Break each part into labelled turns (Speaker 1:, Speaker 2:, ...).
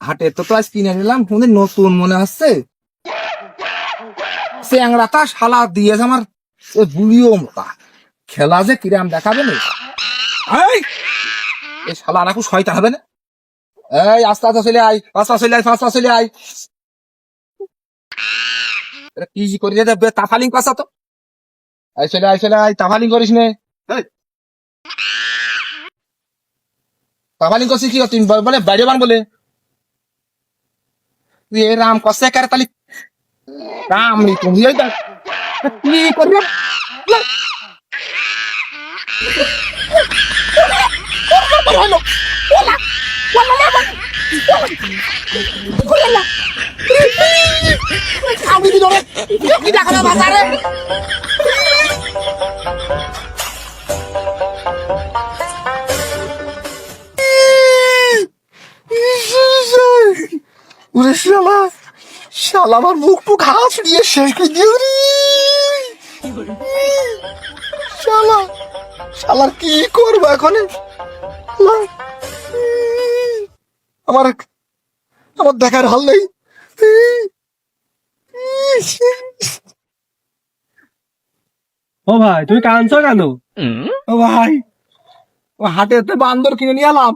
Speaker 1: হাটে তো আজ কিনে নিলাম নতুন মনে হচ্ছে চ্যাংড়াটা শালা দিয়েছে আমার বুড়িও মোটা খেলা যে কিরাম দেখাবে না। এই এই শালা নাকু হবে না? এই, আস্তে আস্তে চলে আয়, আস্তে চলে ফাস্তা চলে কি করি রে তাফালিং পাসা তো। আয় চলে আয় চলে আয়, তাফালিং করিস নে। তাফালিং করছিস কি তুই বল- বাইরে বান বলে। এ রাম কষে কারে তালি রাম রে তুমি দেখ। কি করবি? আমি কি দেখাবে বাজারে? ওরে শালা শালা আমার মুখ টুক হাত দিয়ে শেষ করে দিয়ে রে। শালা শালার কি করব এখন? আমার আমার দেখার হাল নেই।
Speaker 2: ও ভাই তুমি কাঁদছো কেন?
Speaker 1: ও ভাই ও হাটেতে বান্দর কিনে নিয়ে এলাম।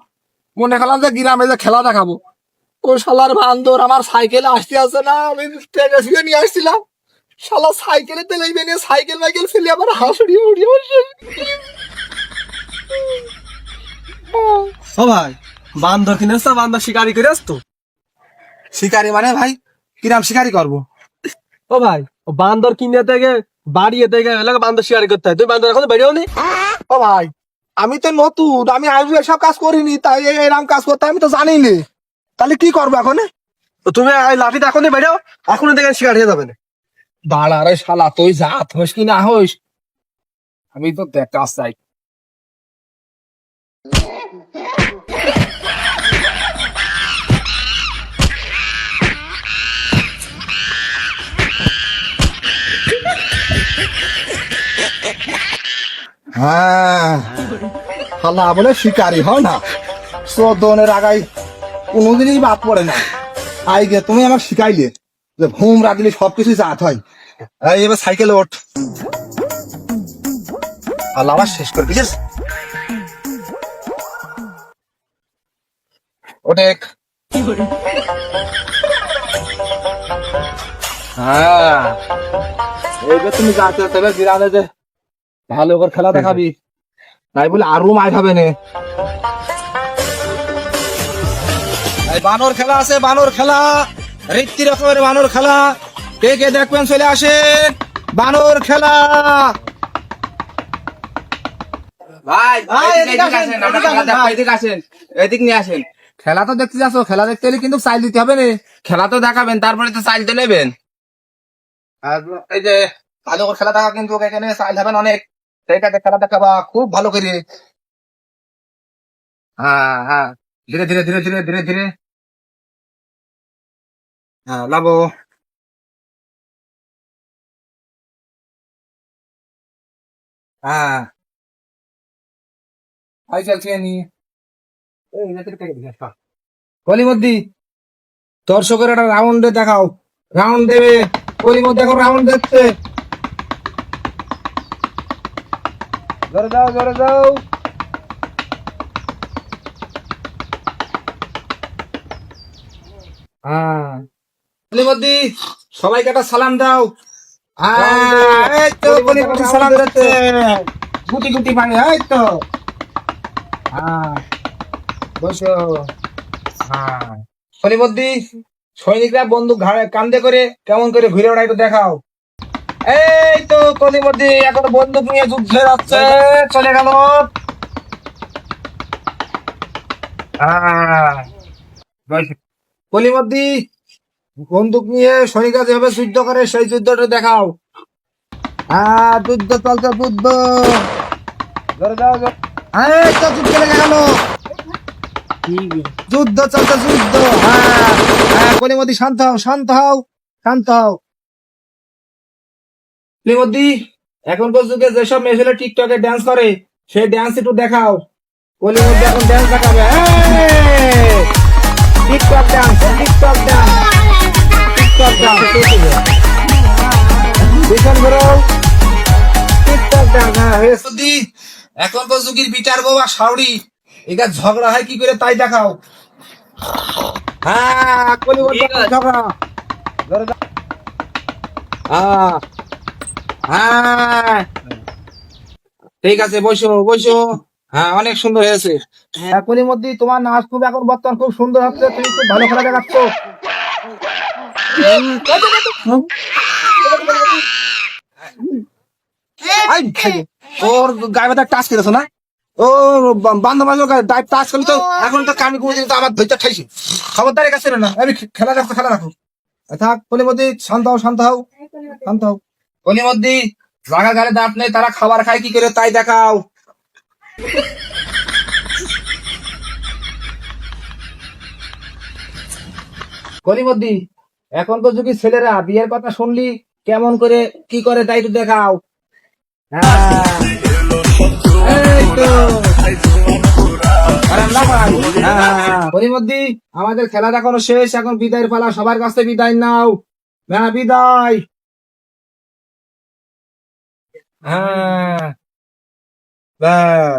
Speaker 1: মনে করলাম যে গ্রামে যে খেলা দেখাবো। ও শালার বান্দর আমার সাইকেলে আসতে আসছে না আমি ট্রেনে শুয়ে নিয়ে আসছিলাম। শালা সাইকেলে তেলে নিয়ে সাইকেল মাইকেল ফেলে আবার হাসড়ি উড়ি
Speaker 2: ও ভাই বান্দর কিনেছ বান্দর শিকারি করে আসতো
Speaker 1: শিকারি মানে ভাই কিরাম শিকারি করব?
Speaker 2: ও ভাই ও বান্দর কিনে থেকে বাড়িয়ে থেকে এলাকা বান্দর শিকারি করতে হয়। তুমি বান্দর এখন বেরিয়েও নি
Speaker 1: ও ভাই আমি তো নতুন আমি আগে এসব কাজ করিনি তাই এই- এরম কাজ করতে আমি তো জানি নি তাহলে কি করব এখন?
Speaker 2: তুমি লাঠিতে এখনই বেরিয়েও এখনই দেখে শিকার হয়ে যাবে। না
Speaker 1: দাঁড়া রে শালা তুই যা হইস কি না হইস? আমি তো দেখা চাই। হ্যাঁ হালা বলে শিকারি হয় না? চোদ্দনের আগাই কোনোদিনই বাদ পড়ে না। আই গে তুমি আমার শিখাইলে যে ঘুম রাখলে সবকিছু জাত হয়। এবার সাইকেলে ওঠ। আবার শেষ করে দিয়েছিস ওঠে হ্যাঁ। এইবার তুমি যাতে তবে যে ভালো করে খেলা দেখাবি। তাই বলে আরও মাই খাবে নে। বানর খেলা আছে বানর খেলা। রীতি রকমের বানর খেলা। কে কে দেখবেন চলে আসেন। বানর খেলা। ভাই ভাই এদিকে আসেন এদিকে নিয়ে আসেন। খেলা তো দেখতে যাচ্ছ খেলা দেখতে হলে কিন্তু চাইল দিতে হবে না। খেলা তো দেখাবেন তারপরে তো চাইল তো নেবেন। আর এই যে ভালো করে খেলা দেখা কিন্তু এখানে চাইল হবেন অনেক। সেইটাতে খেলা দেখাবা খুব ভালো করে। হ্যাঁ হ্যাঁ। ধীরে ধীরে ধীরে ধীরে ধীরে ধীরে। হ্যাঁ লাবো। হ্যাঁ। দর্শকের একটা রাউন্ড দেখাও। দেবে। দেখছে। জোরে যাও। হ্যাঁ। সবাইকে একটা সালাম দাও। হ্যাঁ, সালাম দিচ্ছে গুটি গুটি পানি এই তো। হ্যাঁ। বসো। হ্যাঁ। কলিমদ্দি সৈনিকরা বন্দুক ঘাড়ে কান্দে করে কেমন করে ঘুরে একটু দেখাও। এই তো কলিমদ্দি এখন বন্দুক নিয়ে যুদ্ধে যাচ্ছে। চলে গেল। হ্যাঁ। কলিমদ্দি বন্দুক নিয়ে সৈনিকরা যেভাবে যুদ্ধ করে, সেই যুদ্ধটা দেখাও। হ্যাঁ যুদ্ধ চলছে, যুদ্ধ। যুদ্ধ গেল। যুদ্ধ চলছে, যুদ্ধ। হ্যাঁ হ্যাঁ শান্ত হও শান্ত হও শান্ত হও। কলিমদ্দি এখনকার যুগে যেসব মেয়ে ছেলে টিকটকে ড্যান্স করে, সেই ড্যান্স একটু দেখাও। কলিমদ্দি এখন ড্যান্স দেখাবে। TikTok dance, TikTok dance, TikTok dance. বড় TikTok dance. হ্যাঁ, হ্যাঁ। এখন তো বাবা শাউরি। এটা ঝগড়া হয় কি করে তাই দেখাও। হ্যাঁ ঝগড়া। হ্যাঁ হ্যাঁ। ঠিক আছে বসো বসো। হ্যাঁ অনেক সুন্দর হয়েছে। হ্যাঁ কলিমদ্দি তোমার নাচ খুব এখন বর্তমান খুব সুন্দর হচ্ছে তুমি খুব ভালো খেলা দেখাচ্ছ। ওর গায়ে ব্যথা টাচ করেছ না? ও বান্ধব বান্ধব গায়ে টাচ করলে তো এখন তো কামি দিলে তো আমার ধৈর্য ঠাইছি। খবরদারি কাছে না আমি খেলা রাখতো খেলা রাখো থাক কলিমদ্দি শান্ত হও শান্ত হও শান্ত হও। কলিমদ্দি জাগা গালে দাঁত নেই তারা খাবার খায় কি করে তাই দেখাও। কলিমদ্দি তো যুগি ছেলেরা বিয়ের কথা শুনলি কেমন করে কি করে তাই দেখাও তো। না ভাই। হ্যাঁ, আমাদের খেলা এখনও শেষ এখন বিদায়ের পালা সবার কাছে বিদায় নাও হ্যাঁ বিদায় হ্যাঁ